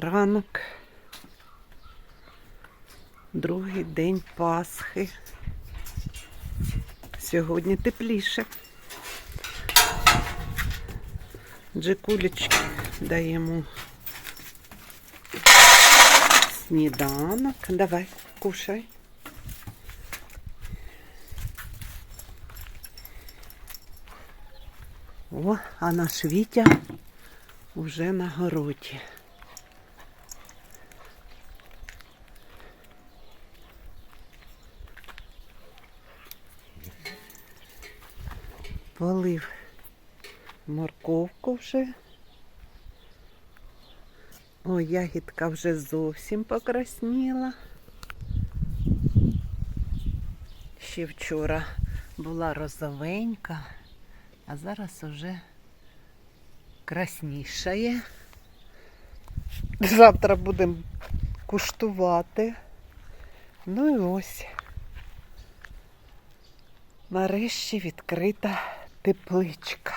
Ранок. Другий день Пасхи. Сьогодні тепліше. Джекулечки даємо сніданок. Давай, кушай. О, а наш Вітя вже на городі. Полив морковку вже. О, ягідка вже зовсім покрасніла. Ще вчора була розовенька, а зараз уже краснішає. Завтра будемо куштувати. Ну і ось. Нарешті відкрита тепличка.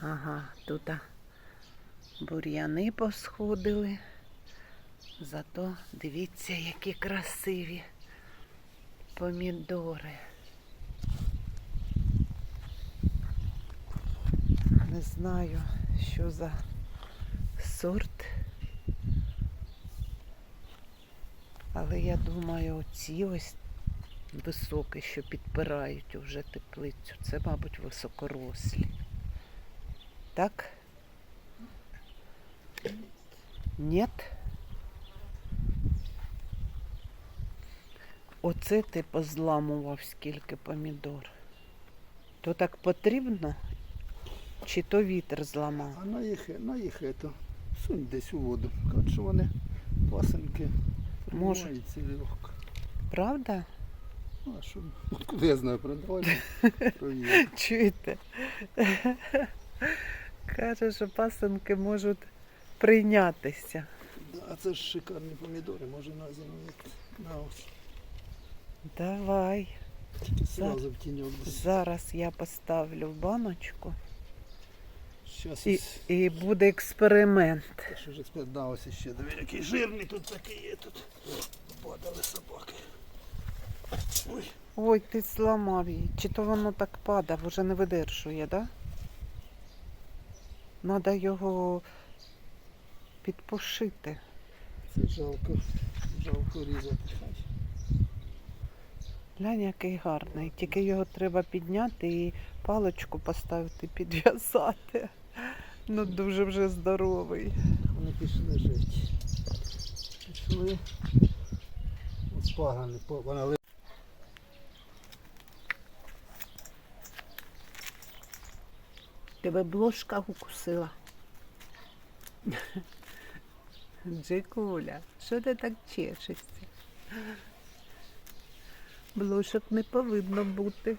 Ага, тут бур'яни посходили. Зато дивіться, які красиві помідори. Не знаю, що за сорт. Але я думаю, оці ось високі, що підпирають уже теплицю. Це, мабуть, високорослі. Так? Нет? Оце ти позламував скільки помідор. То так потрібно? Чи то вітер зламав? А на їх, на їх ето, сунь десь у воду. Кажуть, що вони пасенки Може. Правда? Ну, а що, откуда я знаю, продавали? Провірю. Чуєте? Каже, що пасенки можуть прийнятися. А це ж шикарні помідори, може на зиму їсти. На ось. Давай. Тільки сразу в тіньок. Зараз я поставлю в баночку Щас і, ось. і буде експеримент. Та що ж експерт, да, ось ще диви, який жирний тут такий є тут. Падали собаки. Ой, Ой, ти зламав її. Чи то воно так падав, вже не видержує, да? Надо його підпушити. це жалко. Жалко різати. Глянь, який гарний. Тільки його треба підняти і паличку поставити, підв'язати. Ну, дуже вже здоровий. Вони пішли жити. Пішли. По- вона Тебе блошка укусила. Джикуля, що ти так чешешся? Блошок не повинно бути.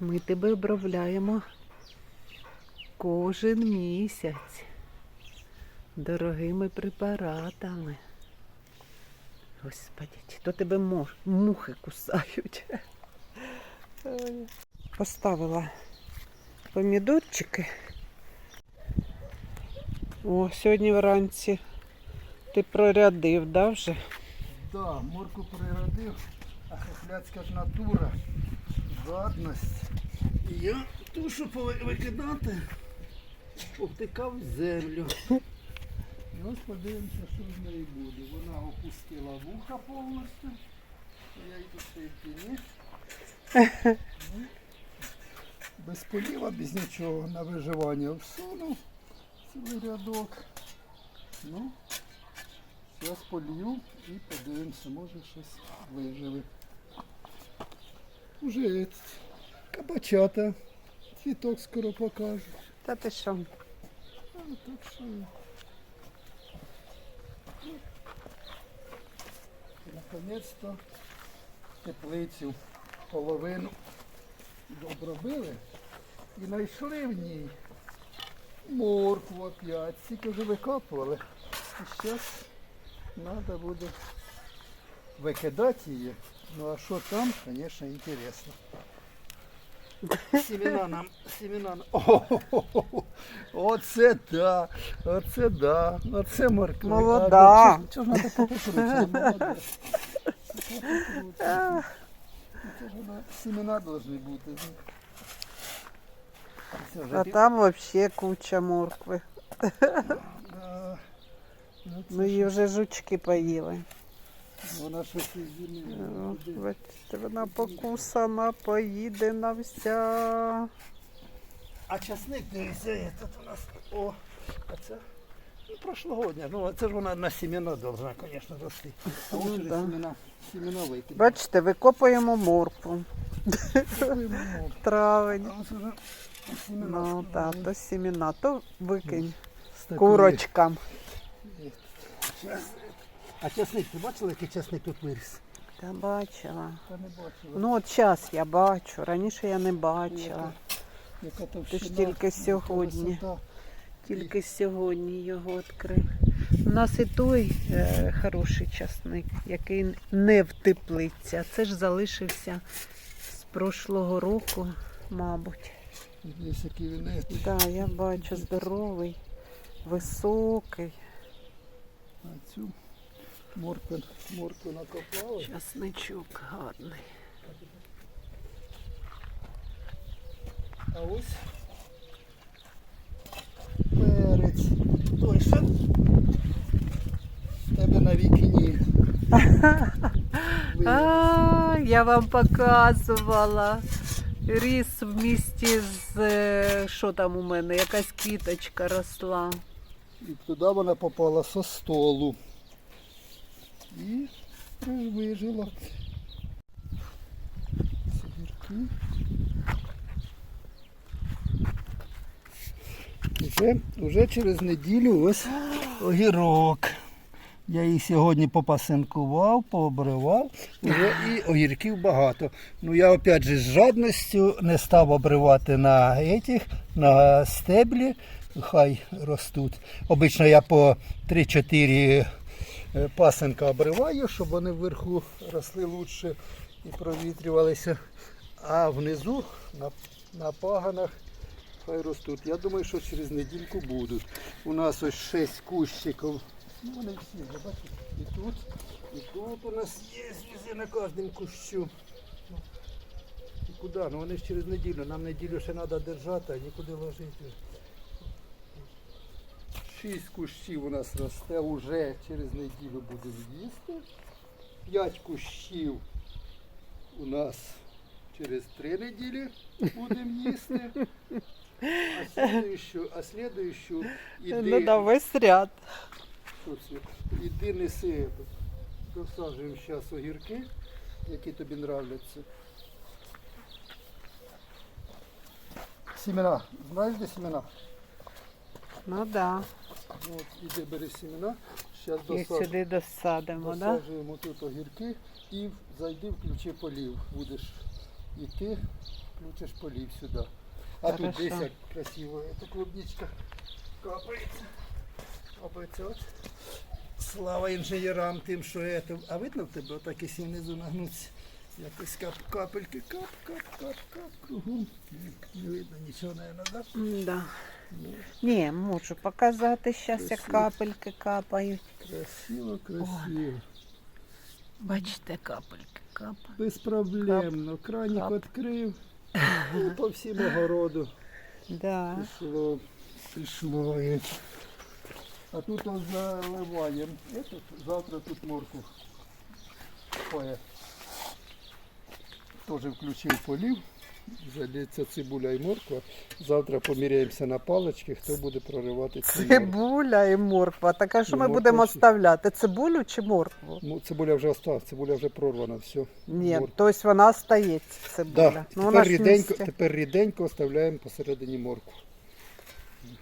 Ми тебе обробляємо кожен місяць дорогими препаратами. Господи, то тебе мух- мухи кусають. Поставила помідорчики. О, сьогодні вранці ти прорядив, да, вже? Да, морку природив, а хохляцька ж натура, жадність. І я тушу пови- викидати, повтикав в землю. І ось подивимося, що з неї буде. Вона опустила вуха повністю. Я йду в цій тіні. Без поліва, без нічого, на виживання всунув цілий рядок. Ну, Зараз полью і подивимося, може щось виживе. Уже кабачата. Цвіток скоро покажу. Та ти що? А, так що. ну, Наконець-то теплицю половину обробили і знайшли в ній моркву опять. Тільки вже викопували. І зараз треба буде викидати її. Ну а що там, звісно, інтересно. Семена нам, семена нам. О, оце да, оце да, оце морква. Молода. Чого ж треба покрутити? Молода. Це ж вона, семена повинні бути. А там взагалі куча моркви. Да. Ну, Ну її вже жучки поїли. Вона щось зими. Бачите, вона покусана, поїдена вся. А часник дивися, є тут у нас. О, а це ну, прошлогодня. Ну, а це ж вона на семена должна, звісно, рости. А Ну, ось вже да. семена, семена викинули. Бачите, викопуємо моркву. Травень. А ось. Ну так, то сімена, то викинь курочкам. А часник, ти бачила, який часник тут виріс? Та бачила. Та не бачила. Ну от зараз я бачу, раніше я не бачила. Яка, яка Ти ж тільки сьогодні. Тільки сьогодні його відкрив. У нас і той е, хороший часник, який не в теплиці. А Це ж залишився з прошлого року, мабуть. Дивись, який він. е, Так, да, я бачу здоровий, високий. А цю моркву, моркву накопали. Часничок гарний. А ось перець. Що? Тебе на вікні. А, я вам показувала. Ріс в місті з е, що там у мене, якась квіточка росла. І туди вона попала со столу. І вижила. Сибірки. Уже, уже через неділю ось огірок. Я їх сьогодні попасинкував, пообривав, уже і огірків багато. Ну я опять же з жадністю не став обривати на этих, на стеблі, хай ростуть. Обично я по 3-4 е, пасинка обриваю, щоб вони вверху росли лучше і провітрювалися. А внизу на, на паганах хай ростуть. Я думаю, що через недільку будуть. У нас ось 6 кущиків. Ну, вони всі, бачите, і тут, і тут у нас є везде на кожному кущу. Ну, І куди? Ну вони ж через неділю. Нам неділю ще треба держати, а нікуди ложити. Шість кущів у нас росте, уже через неділю будемо їсти. П'ять кущів у нас через три неділі будемо їсти. А слідуючу, а слідуючу іди, Ну да, весь ряд. Що іди неси, этот, досаджуємо зараз огірки, які тобі нравляться. Семена. Знаєш, де семена? Ну да. От, іди бери семена. Зараз Їх досаджуємо. сюди досадимо, да? Досаджуємо тут огірки і зайди, включи полів. Будеш йти, включиш полів сюди. А тут Хорошо. десь як красиво, ця клубничка капається. Капається. Слава інженерам тим, що это. А видно в тебе отак, якщо внизу нагнуться. Якось кап, капельки, кап, кап, кап, кап, кругом. Не, видно нічого, наверное, да? Да. Ну, Ні, можу показати зараз, як Красиво. капельки капають. красиво, красиво. Бачите, капельки капають. Безпроблемно. Кранік Кап. відкрив. І по всім огороду Да. пішло. Пішло. А тут заливаємо. Этот, завтра тут морку. Ой. Теж включив полів. Зальється цибуля і морква. Завтра поміряємося на палички, хто буде проривати цю моркву. Цибуля і морква. Так а що І ми морква будемо чи- оставляти? Цибулю чи моркву? Ну, Цибуля вже осталась, цибуля вже прорвана, все. Ні, Морква. тобто вона остається цибуля. Да. Ну, вона Тепер, ж ріденько, тепер ріденько оставляємо посередині моркву.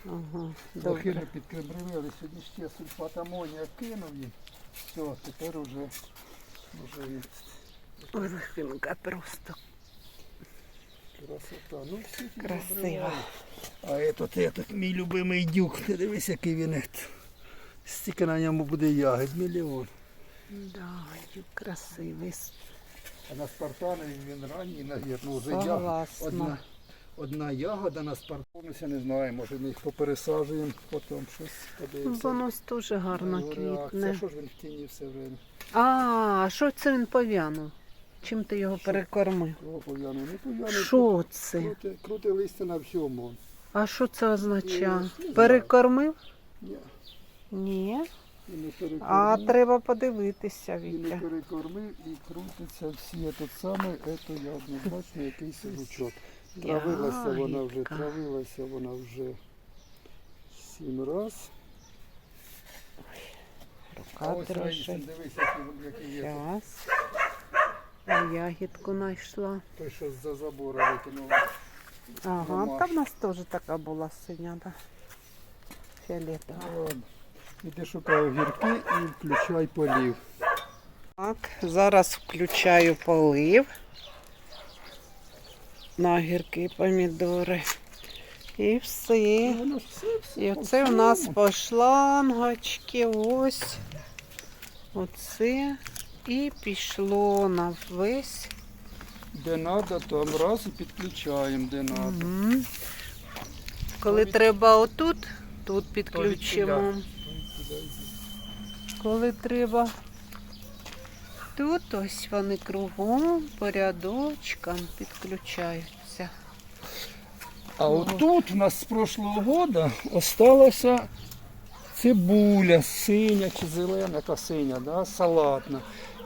Ага, добре. підкрембривали, сьогодні ще сульфат амонія кинув їм. Все, тепер уже, уже і Рухинка просто красота. Ну, всі красива. А этот, этот, мій любимий дюк, ти дивись, який він. ет. Стільки на ньому буде ягід, мільйон. Да, красивий. А на спартанові він ранній, навірно, вже я. Согласна. Одна, одна ягода на спартануся, не знаю, може ми їх попересаджуємо, потім щось подивимося. Воно дуже гарно квітне. Що ж він в тіні все время? А, що це він пов'янув? Чим ти його перекормив? Кого? Не. Що це? Крути, крути листя на всьому. А що це означає? Не. Перекормив? Ні, Ні. і не перекормив. А треба подивитися, І не Вітя. перекормив, і крутиться всі. Тут саме, це я однозначно якийсь жучок. Травилася вона вже, травилася вона вже сім раз. Рука ось дрожить. дивись, який, який є. тут. Щас. Ягідку знайшла. Той, що з-за забора викинув. Ага, Нема. там в нас теж така була синя, да. Фіолетова. Ладно. Іди шукай огірки і включай полів. Так, зараз включаю полив на огірки помідори. І все. Все, все І оце у нас по шлангочки, ось. Оце. І пішло на весь. Де треба, там раз і підключаємо, де треба. Угу. Коли від- треба отут, тут підключимо. Коли треба. Тут ось вони кругом, по рядочкам підключаються. А отут у нас з прошлого года осталася цибуля синя чи зелена, яка синя, да? салатна.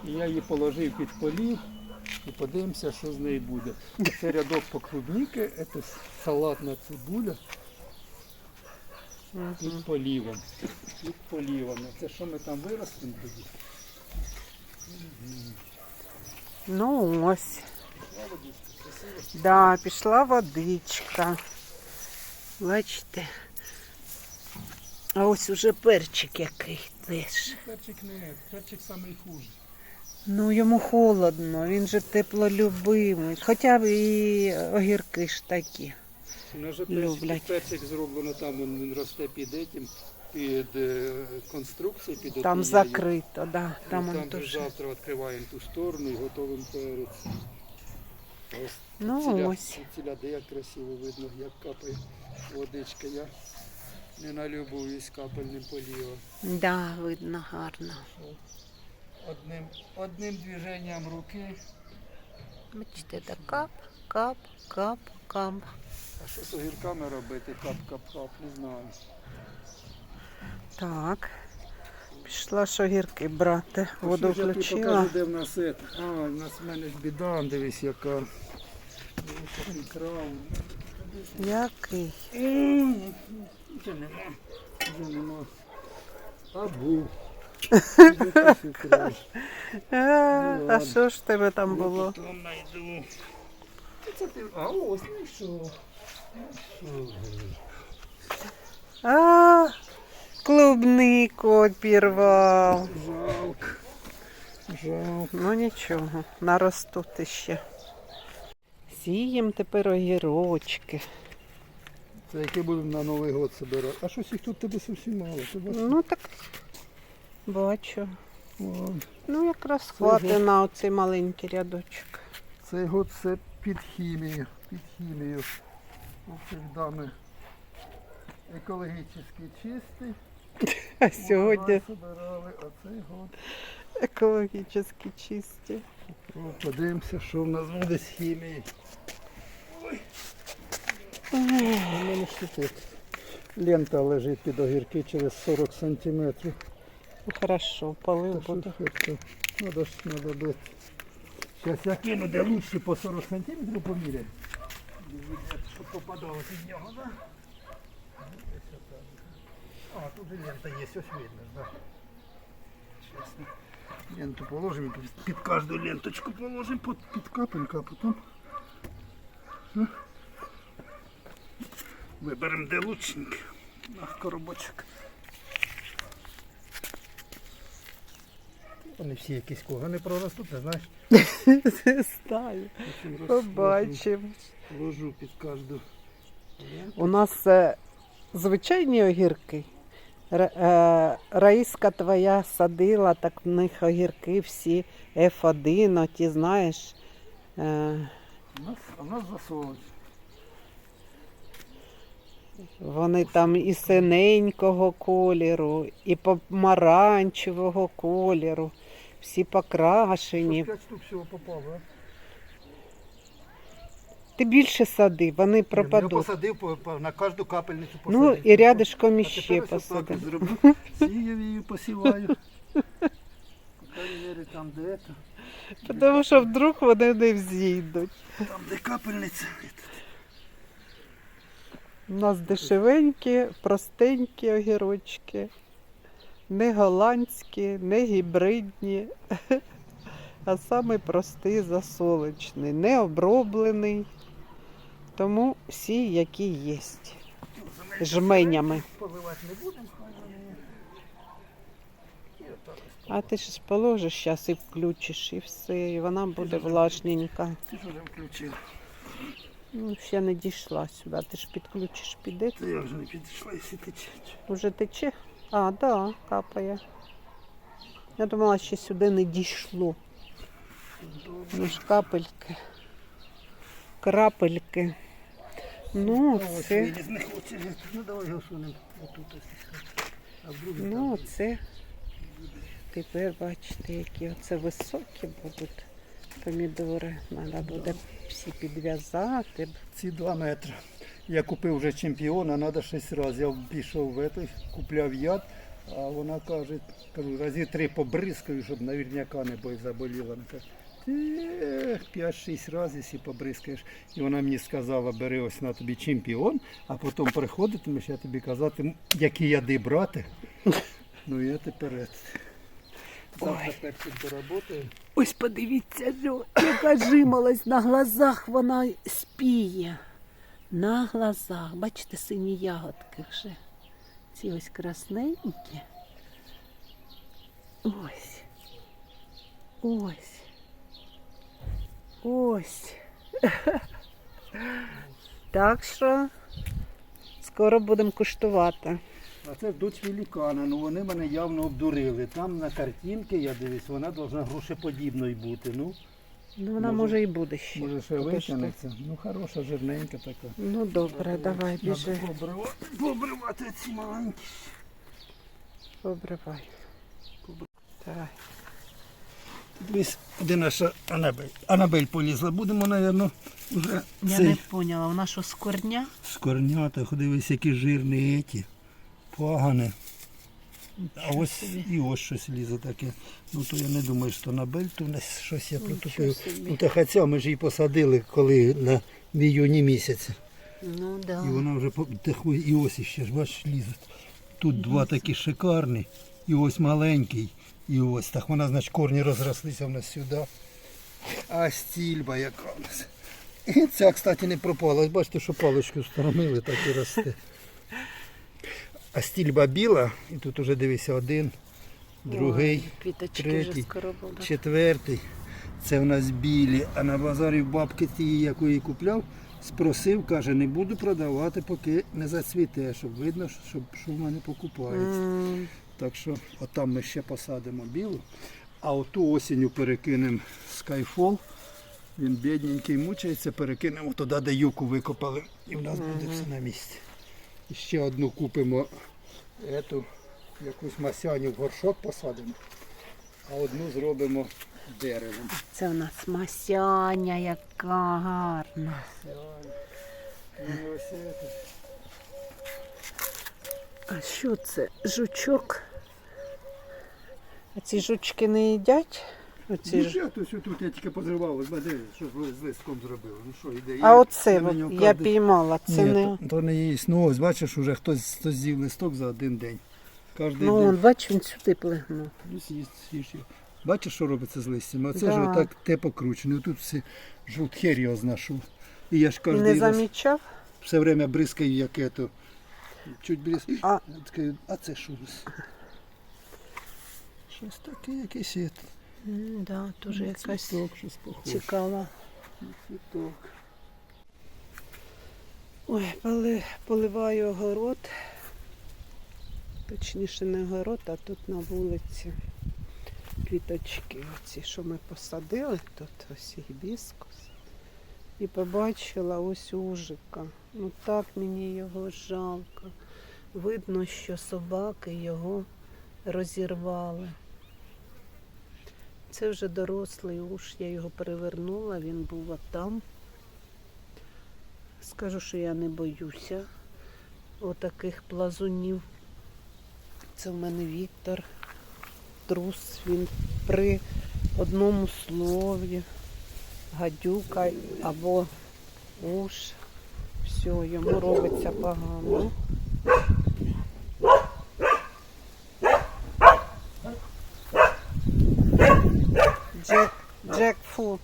І я її положив під полів і подивимося, що з неї буде. Це рядок по клубніки, це салатна цибуля під полівом. Під полівом. Це що ми там виростемо тоді? Ну ось. Да, пішла водичка. Бачите. А ось уже перчик який теж. Перчик не, перчик самий хужий. Ну йому холодно, він же теплолюбимий. Хоча б і огірки ж такі. У нас же Люблять. перчик, зроблено там, він росте під этим, під е, конструкцією, під Там закрито, да. Там, Там, он завтра відкриваємо ту сторону і готовим перець. Ось Ну ціля, ось. ціля, де як красиво видно, як капає водичка. Я не налюбуюсь капельним полівом. Да, видно гарно. Одним, одним движенням руки. Бачите, так кап, кап, кап, кап. А що з огірками робити? Кап-кап-кап, не знаю. Так. Пішла ж огірки брати. Воду Що ж я тобі включила. покажу, де в нас це. А, в нас в мене ж біда, дивись яка. Дивись, який краун. Який? М, Вже нема. Вже нема. А був. А, а що ж в тебе там було? потім знайду. Та Це ти... А ось, ну що? Ну що? А, клубнику обірвав. Жалко. Жалко. Ну нічого, наростуть іще. Сієм тепер огірочки. Це яке будемо на Новий год збирати. А щось їх тут тебе зовсім мало. Ти бачиш? Ну так бачу. Ладно. Ну якраз Це хватить на оцей маленький рядочок. Цей год це під хімію. Під хімію. Завжди ми екологічно чистий. А сьогодні Збирали, а цей год. екологічно чисті. О, Подивимося, що в нас буде з хімії. У мене ще тут лента лежить під огірки через 40 сантиметрів. Ну, Хорошо, полив це? Надо ж надо бити. Зараз я кину, де лучше по 40 сантиметрів поміряти. Щоб попадало під нього, да? А, тут же лента є, ось видно, да. Щас ленту положимо, під, кожну ленточку положимо під, під капельку, а потім виберемо де лучненьке. На коробочок. Вони всі якісь кого не проростуть, не знаєш? Потім роз- Побачимо. Ложу, під кожну. У нас е, звичайні огірки, Раїска твоя садила, так в них огірки всі F1, оті, знаєш. Е, У нас, у нас засолить. Вони там і синенького кольору, і помаранчевого кольору, всі покрашені. П'ять штук всього попало, а? Ти більше сади, вони Я пропадуть. посадив по, по- на кожну капельницю посадив. Ну і рядишком А іще тепер ось отак посади. зроблю. Сіяв її, посіваю. По крайній мірі там, де це, Тому що вдруг вони не взійдуть. там, де капельниця. У нас дешевенькі, простенькі огірочки, не голландські, не гібридні, а саме простий засолочний, не оброблений. Тому всі, які є. Жменями. Поливати не будемо. А ти ж положиш зараз і включиш, і все, і вона буде влажненька. Ти вже включив. Ну, ще не дійшла сюди. Ти ж підключиш, піде. Це я вже не підійшла, якщо тече. Уже тече? А, да, капає. Я думала, ще сюди не дійшло. Ну ж капельки. Крапельки. Ну, ось це. Ну давай його сунемо. Отут. Ну, це. Тепер бачите, які оце високі будуть помідори. Треба буде всі підв'язати. Ці два метри. Я купив вже чемпіона, треба шість разів. Я пішов в той, купляв яд, а вона каже, кажу, разі три побризкаю, щоб наверняка не заболіла. Ти 5-6 разів якщо побризкаєш. І вона мені сказала, бери ось на тобі чемпіон, а потім приходитимеш, я тобі казати, які яди брати. Ну я тепер. Завтра першим доработаю. Ось подивіться, Льо, яка жимолость на глазах вона спіє. На глазах. Бачите, сині ягодки вже. Ці ось красненькі. Ось. Ось. Ось. Так що скоро будемо куштувати. А це дочь великана, ну вони мене явно обдурили. Там на картинці, я дивлюсь, вона повинна грушеподібною бути. Ну, Ну, вона Може- і буде ще. може ще витягнеться. Ну, хороша, жирненька така. Ну добре, давай, біжи. Надо Побривати ці маленькі. Обривай. Давай. Дивись, де наша Анабель. Анабель полізла. Будемо, мабуть, вже Я цей не поняла, вона що з корня? з корнята. Дивись, які жирні еті. Пагане. А ось і ось щось лізе таке. Ну то я не думаю, що Анабель, то в нас щось я протупив. Ну та хоча ми ж її посадили, коли на в іюні місяці. Ну да. І вона вже і ось іще ж, бачиш, лізуть. Тут два такі шикарні, і ось маленький, і ось так. Вона, значить, корні розрослися в нас сюди. А стільба яка у нас. І ця, кстати, не пропала. Бачите, що паличку встромили, так і росте. А стільба біла, і тут уже дивися один, другий, Ой, третій, четвертий. Це в нас білі. А на базарі в бабки тієї, яку я купляв, спросив, каже, не буду продавати, поки не зацвіте, щоб видно, щоб що в мене покупається. М, Так що отам ми ще посадимо білу. А оту осінню перекинемо Skyfall. Він бідненький мучається, перекинемо туди, де юку викопали. І в нас буде все на місці. І ще одну купимо ету, якусь масяню в горшок посадимо, а одну зробимо деревом. Це в нас масяня, яка гарна. А що це? Жучок? А ці жучки не їдять? Оці Ну, ж... що тут, тут я тільки позривав, ось що з листком зробив. Ну що, іде. А оце от я піймала. Це Ні, не. то, то не їсть. Ну ось бачиш, уже хтось, хтось з'їв листок за один день. Кожен Ну, день. бач, він сюди плигнув. Ну, з'їсть, з'їж його. Бачиш, що робиться з листям? Оце Да. ж отак те покручене. Тут все жут хер його знашу. І я ж кожен не раз замічав? все время бризкаю, як ето. Чуть бризкаю. А. А, а це що? у нас? Щось таке, якесь є. М, Да, дуже якась Цвіток, щось похоже. цікава. Цвіток. Ой, поли, поливаю огород. Точніше не город, а тут на вулиці квіточки оці, що ми посадили, тут ось гібіскус. І побачила ось ужика. Ну так мені його жалко. Видно, що собаки його розірвали. Це вже дорослий уж, я його перевернула, він був там. Скажу, що я не боюся отаких плазунів. Це в мене Віктор. Трус, він при одному слові гадюка або уж. Все, йому робиться погано. Джек, Джек фу.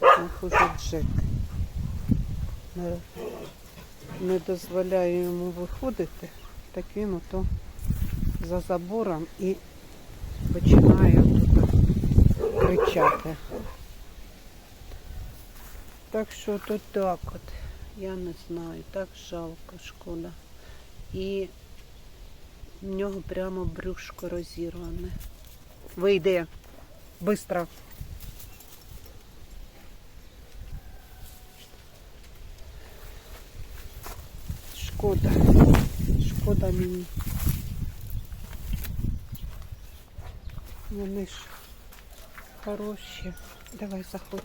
Ох уже Джек. Не, дозволяю йому виходити, так він ото за забором і починає тут кричати. Так що то так от. Я не знаю, так жалко, шкода. І в нього прямо брюшко розірване. Вийди. Быстро. Шкода. Шкода мені. Вони ж хороші. Давай заходь.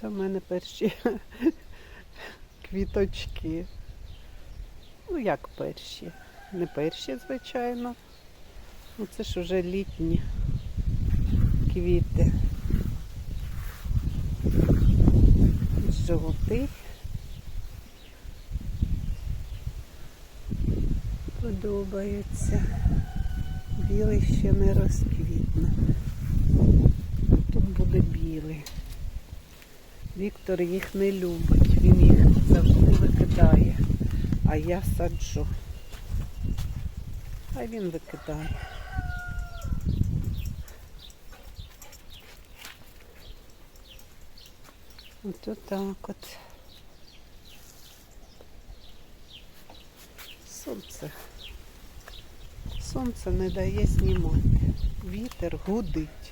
Це в мене перші квіточки. Ну, як перші? Не перші, звичайно. Ну, це ж вже літні квіти. Жовтий. Подобається. Білий ще не розквітне. Тут буде білий. Віктор їх не любить, він їх завжди викидає, а я саджу. А він викидає. От так от. Сонце. Сонце не дає знімати. Вітер гудить.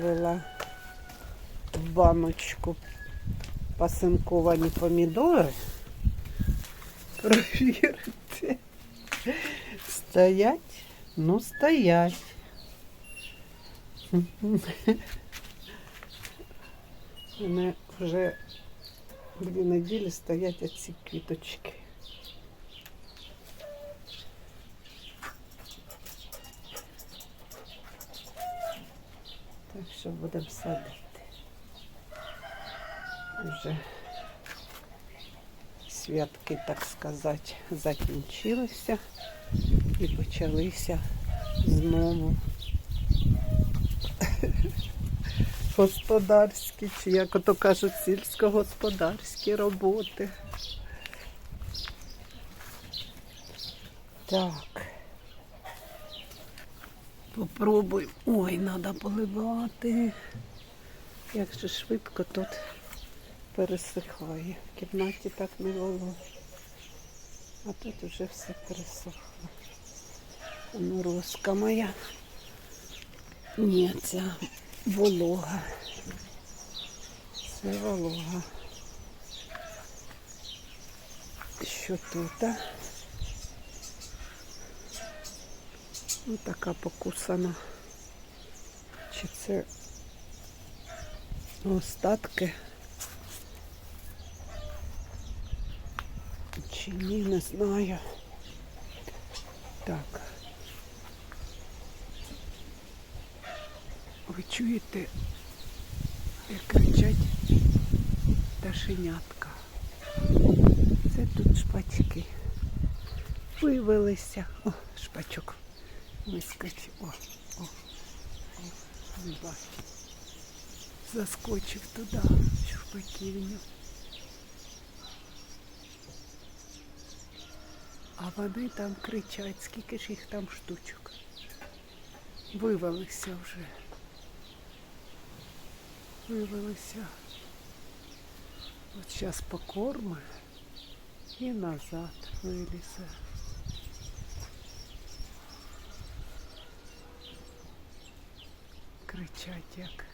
Ставила в баночку пасинковані помідори. Провірити. Стоять? Ну, стоять. У мене вже дві неділі стоять оці квіточки. Що будемо садити. Вже святки, так сказати, закінчилися і почалися знову господарські, чи як ото кажуть, сільськогосподарські роботи. Так. Попробуй. Ой, треба поливати. Як же швидко тут пересихає. В кімнаті так не волого. А тут вже все пересохло. Морозка моя. Ні, ця волога. Це волога. Що тут? а? Ось така покусана. Чи це остатки? Чи ні, не знаю. Так. Ви чуєте, як кричать пташенятка. Це тут шпачки. Вивелися. О, шпачок. Вискочив. О, о, о, не бачу. Заскочив туди, шпаківню. А вони там кричать, скільки ж їх там штучок. Вивелися вже. Вивелися. От зараз покорми і назад вилізе. Кричать як